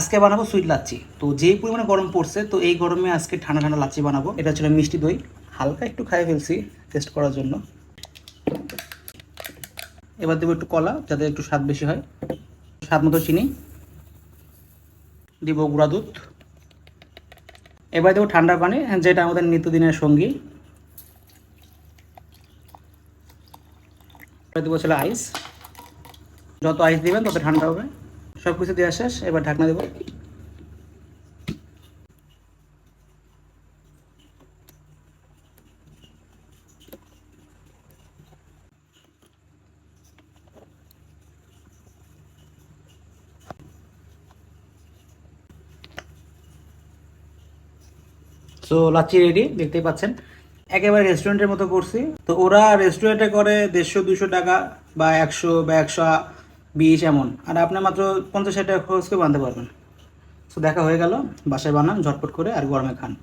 আজকে বানাবো সুইট লাচ্ছি। তো যেই পরিমাণে গরম পড়ছে, তো এই গরমে আজকে ঠান্ডা ঠান্ডা লাচ্ছি বানাবো। এটা ছিল মিষ্টি দই। হালকা একটু খাই ফেলছি টেস্ট করার জন্য। এবার দেবো একটু কলা, যাতে একটু স্বাদ বেশি হয়। স্বাদ মতো চিনি। দিব গুঁড়া দুধ। এবার দেবো ঠান্ডা পানি, যেটা আমাদের নিত্যদিনের সঙ্গী। এবার দেবো ছিল আইস যত আইস দিবেন, তত ঠান্ডা হবে। সব কিছু দেওয়া শেষ, এবার ঢাকনা দেবো। সো লাচ্ছি রেডি দেখতেই পাচ্ছেন। একেবারে রেস্টুরেন্টের মতো করছি। তো ওরা রেস্টুরেন্টে করে দেড়শো, দুশো টাকা বা একশো বা একশো বিশ এমন। আর আপনি মাত্র পঞ্চাশ ষাট টাকা খরচ করে বানাতে পারবেন। সো দেখা হয়ে গেল, বাসায় বানান, ঝটপট করে, আর গরমে খান।